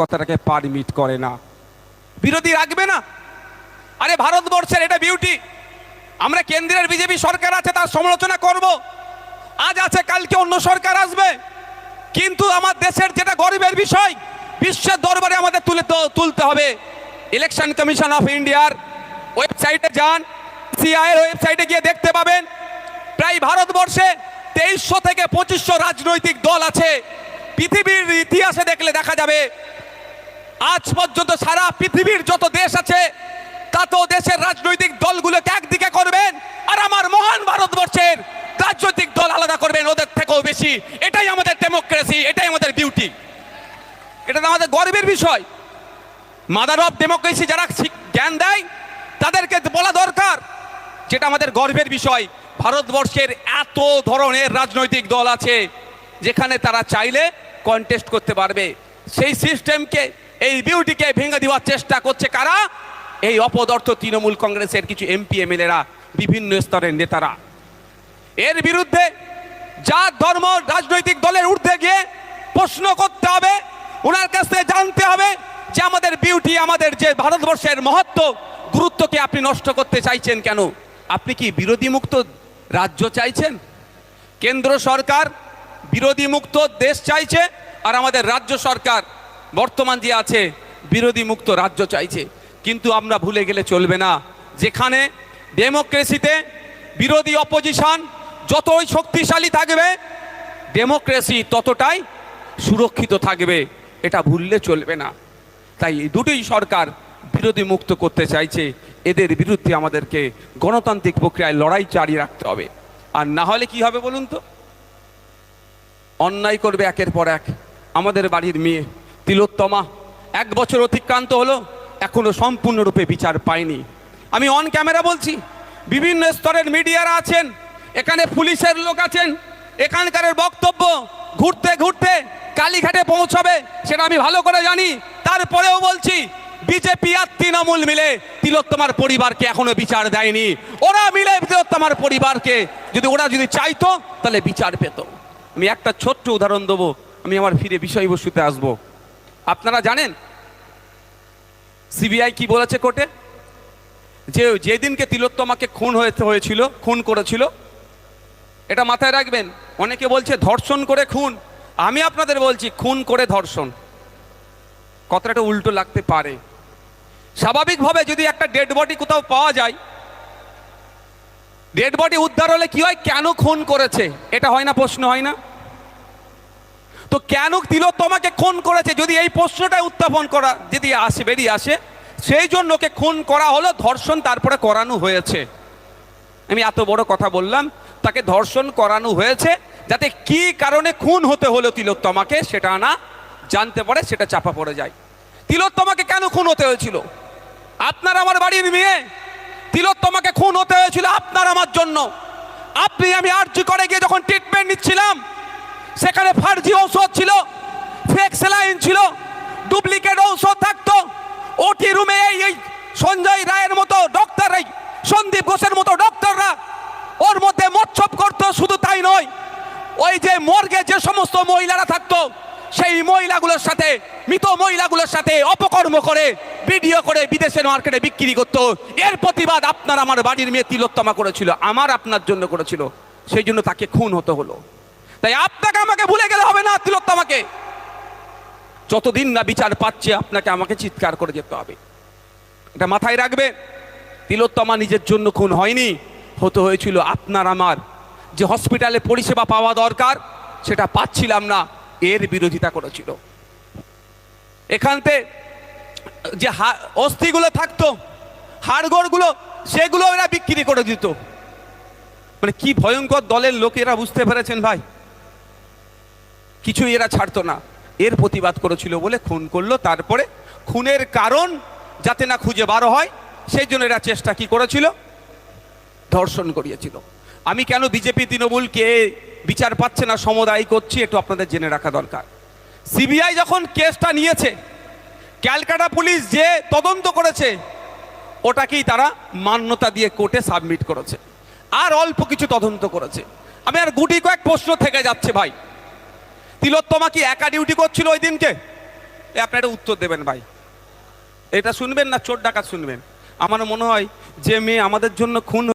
কথাটাকে পারমিট করে না। বিরোধী রাখবে না। আরে ভারতবর্ষের এটা বিউটি আমরা কেন্দ্রের বিজেপি সরকার আছে, তার সমালোচনা করব। আজ আছে, কালকে অন্য সরকার আসবে। কিন্তু আমার দেশের যেটা গরিবের বিষয়, বিশ্বের দরবারে আমাদের তুলে তুলতে হবে। ইলেকশন কমিশন অফ ইন্ডিয়ার ওয়েবসাইটে যান সিআইয়ের ওয়েবসাইটে গিয়ে দেখতে পাবেন। প্রায় ভারতবর্ষে তেইশশো থেকে পঁচিশশো রাজনৈতিক দল আছে। পৃথিবীর ইতিহাসে দেখলে দেখা যাবে আজ পর্যন্ত সারা পৃথিবীর যত দেশ আছে তত দেশের রাজনৈতিক দলগুলোকে একদিকে করবেন আর আমার মহান ভারতবর্ষের রাজনৈতিক দল আলাদা করবেন, ওদের থেকেও বেশি। এটাই আমাদের ডেমোক্রেসি এটাই আমাদের বিউটি এটা তো আমাদের গর্বের বিষয়। মাদার অফ ডেমোক্রেসি যারা জ্ঞান দেয়, তাদেরকে বলা দরকার, যেটা আমাদের গর্বের বিষয়। ভারতবর্ষের এত ধরনের রাজনৈতিক দল আছে, যেখানে তারা চাইলে কন্টেস্ট করতে পারবে। সেই সিস্টেমকে এই বিউটিকে ভেঙে দেওয়ার চেষ্টা করছে কারা? এই অপদর্থ তৃণমূল কংগ্রেসের কিছু এমপি, এমএলএরা, বিভিন্ন স্তরের নেতারা। এর বিরুদ্ধে জাত, ধর্ম, রাজনৈতিক দলের ঊর্ধ্বে গিয়ে প্রশ্ন করতে হবে ওনার কাছ জানতে হবে যে আমাদের বিউটি, আমাদের যে ভারতবর্ষের মহত্ব, গুরুত্বকে আপনি নষ্ট করতে চাইছেন কেন? আপনি কি বিরোধী মুক্ত রাজ্য চাইছেন? কেন্দ্র সরকার বিরোধী মুক্ত দেশ চাইছে, আর আমাদের রাজ্য সরকার বর্তমান যে আছে, বিরোধী মুক্ত রাজ্য চাইছে। কিন্তু আমরা ভুলে গেলে চলবে না। যেখানে ডেমোক্রেসিতে বিরোধী অপোজিশন যতই শক্তিশালী থাকবে, ডেমোক্রেসি ততটাই সুরক্ষিত থাকবে। এটা ভুললে চলবে না। তাই এই দুটোই সরকার বিরোধী মুক্ত করতে চাইছে। এদের বিরুদ্ধে আমাদেরকে গণতান্ত্রিক প্রক্রিয়ায় লড়াই চালিয়ে রাখতে হবে। আর না হলে কি হবে বলুন তো? অন্যায় করবে একের পর এক। আমাদের বাড়ির মেয়ে তিলোত্তমা, এক বছর অতিক্রান্ত হলো, এখনও সম্পূর্ণরূপে বিচার পায়নি। আমি অন ক্যামেরা বলছি, বিভিন্ন স্তরের মিডিয়ারা আছেন, এখানে পুলিশের লোক আছেন, এখানকার বক্তব্য ঘুরতে ঘুরতে কালীঘাটে পৌঁছাবে, সেটা আমি ভালো করে জানি। তারপরেও বলছি, বিজেপি আর তৃণমূল মিলে তিলোত্তমার পরিবারকে এখনও বিচার দেয়নি। ওরা মিলে তিলোত্তমার পরিবারকে, যদি ওরা যদি চাইতো, তাহলে বিচার পেত। আমি একটা ছোট্ট উদাহরণ দেবো, আমি আমার ফিরে বিষয়বস্তুতে আসব। আপনারা জানেন? সিবিআই কি বলেছে কোর্টে? যে যেদিনকে তিলোত্তমাকে খুন হয়েছে, হয়েছিল, খুন করেছিল, এটা মাথায় রাখবেন। অনেকে বলছে ধর্ষণ করে খুন। আমি আপনাদের বলছি, খুন করে ধর্ষণ। কথাটা উল্টো লাগতে পারে। স্বাভাবিকভাবে যদি একটা ডেড বডি কোথাও পাওয়া যায় ডেড বডি উদ্ধার হলে কি হয়? কেন খুন করেছে? এটা হয় না, প্রশ্ন হয় না। তো কেন তিলোত্তমাকে খুন করেছে। যদি এই প্রশ্নটা উত্থাপন করা, যদি আসে, বেরিয়ে আসে, সেই জন্য ওকে খুন করা হলো, ধর্ষণ তারপরে করানো হয়েছে। আমি এত বড় কথা বললাম, তাকে ধর্ষণ করানো হয়েছে, যাতে কি কারণে খুন হতে হলো তিলোত্তমাকে সেটা না জানতে পারে, সেটা চাপা পড়ে যায়। তিলোত্তমাকে কেন খুন হতে হয়েছিল? আপনার আমার বাড়ির মেয়ে। তিলোত্তমাকে খুন হতে হয়েছিল আপনার আমার জন্য। আপনি আমি আর্জি করে গিয়ে যখন ট্রিটমেন্ট নিচ্ছিলাম সেখানে ফার্জি ঔষধ ছিল ফেক সেলাইন ছিল ডুপ্লিকেট ঔষধ থাকতো। ওটি রুমে এই এই সঞ্জয় রায়ের মতো ডক্টর এই, সন্দীপ ঘোষের মতো ডক্টররা ওর মধ্যে মচ্ছপ করতো, শুধু তাই নয়, ওই যে মর্গে যে সমস্ত মহিলারা থাকতো, সেই মহিলাগুলোর সাথে, মৃত মহিলাগুলোর সাথে অপকর্ম করে, ভিডিও করে বিদেশের মার্কেটে বিক্রি করতো। এর প্রতিবাদ আপনার, আমার বাড়ির মেয়ে তিলোত্তমা করেছিল, আমার আপনার জন্য করেছিল। সেই জন্য তাকে খুন হতে হলো। তাই আপনাকে আমাকে ভুলে গেলে হবে না তিলোত্তমাকে যতদিন না বিচার পাচ্ছে, আপনাকে আমাকে চিৎকার করে যেতে হবে। এটা মাথায় রাখবে, তিলোত্তমা নিজের জন্য খুন হয়নি, হতে হয়েছিল আপনার আমার। যে হসপিটালে পরিষেবা পাওয়া দরকার, সেটা পাচ্ছিলাম না, এর বিরোধিতা করেছিল। এখানতে যে অস্থিগুলো থাকতো, হাড়গোড়গুলো, সেগুলো এরা বিক্রি করে দিত। মানে কি ভয়ঙ্কর দলের লোকেরা বুঝতে পেরেছেন ভাই? কিছুই এরা ছাড়তো না। এর প্রতিবাদ করেছিল বলে খুন করল। তারপরে খুনের কারণ যাতে না খুঁজে বারো হয়, সেই জন্য এরা চেষ্টা কি করেছিল? ধর্ষণ করিয়েছিল। আমি কেন বিজেপি তৃণমূলকে বিচার পাচ্ছে না, সমদায়ী করছি, একটু আপনাদের জেনে রাখা দরকার। সিবিআই যখন কেসটা নিয়েছে, ক্যালকাটা পুলিশ যে তদন্ত করেছে, ওটাকেই তারা মান্যতা দিয়ে কোর্টে সাবমিট করেছে। আর অল্প কিছু তদন্ত করেছে। আমি আর গুটি কয়েক প্রশ্ন থেকে যাচ্ছে ভাই। তিলোত্তমা কি একা ডিউটি করছিল ওই দিনকে? এ আপনার একটা উত্তর দেবেন ভাই। এটা শুনবেন না, চোর ডাকাত শুনবেন। আমার মনে হয় যে মেয়ে আমাদের জন্য খুন